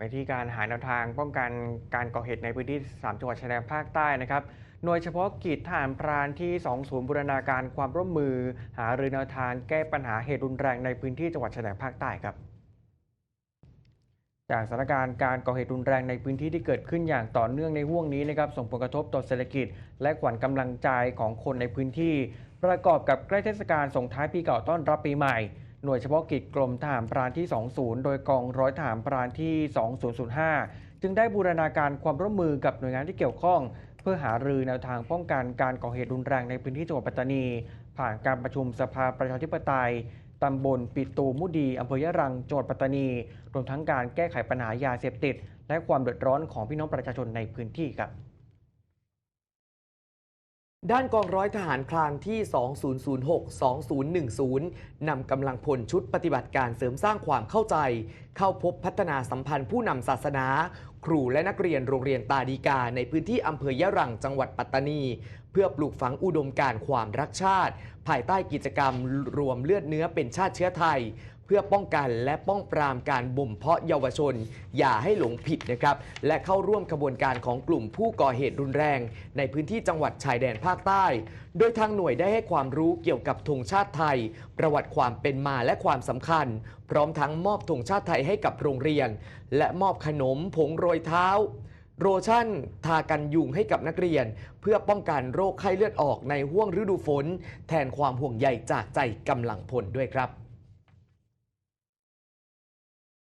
ไปที่การหาแนวทางป้องกันการก่อเหตุในพื้นที่ 3 จังหวัดชายแดนภาคใต้นะครับ หน่วยเฉพาะกิจทหารพรานที่ 2 ศูนย์บูรณาการความร่วมมือ หารือแนวทางแก้ปัญหาเหตุรุนแรงในพื้นที่จังหวัดชายแดนภาคใต้ครับ จากสถานการณ์การก่อเหตุรุนแรงในพื้นที่ที่เกิดขึ้นอย่างต่อเนื่องในห่วงนี้นะครับส่งผลกระทบต่อเศรษฐกิจ และขวัญกำลังใจของคนในพื้นที่ ประกอบกับใกล้เทศกาลส่งท้ายปีเก่าต้อนรับปีใหม่ หน่วยเฉพาะกิจกรมทหารพรานที่ 20 โดยกองร้อยทหารพรานที่ 2005 จึงได้บูรณาการความร่วมมือกับหน่วยงานที่เกี่ยวข้อง เพื่อหารือแนวทางป้องกันการก่อเหตุรุนแรงในพื้นที่จังหวัดปัตตานี ผ่านการประชุมสภาประชาธิปไตยตำบลปิตูมุดีอำเภอยะรังจังหวัดปัตตานี รวมทั้งการแก้ไขปัญหายาเสพติด และความเดือดร้อนของพี่น้องประชาชนในพื้นที่ครับ ด้านกองร้อยทหารพรานที่ 2006-2010 นำกำลังพลชุดปฏิบัติการเสริมสร้างความเข้าใจ เข้าพบพัฒนาสัมพันธ์ผู้นำศาสนา ครูและนักเรียนโรงเรียนตาดีกา ในพื้นที่อำเภอยะรังจังหวัดปัตตานี เพื่อปลูกฝังอุดมการความรักชาติ ภายใต้กิจกรรมรวมเลือดเนื้อเป็นชาติเชื้อไทย เพื่อป้องกันและป้องปรามการบ่มเพาะเยาวชน อย่าให้หลงผิดนะครับ และเข้าร่วมขบวนการของกลุ่มผู้ก่อเหตุรุนแรง ในพื้นที่จังหวัดชายแดนภาคใต้ โดยทางหน่วยได้ให้ความรู้เกี่ยวกับธงชาติไทย ประวัติความเป็นมาและความสำคัญ พร้อมทั้งมอบธงชาติไทยให้กับโรงเรียน และมอบขนมผงโรยเท้าโรชั่น ทากันยุงให้กับนักเรียน เพื่อป้องกันโรคไข้เลือดออกในห่วงฤดูฝน แทนความห่วงใยจากใจกำลังพลด้วยครับ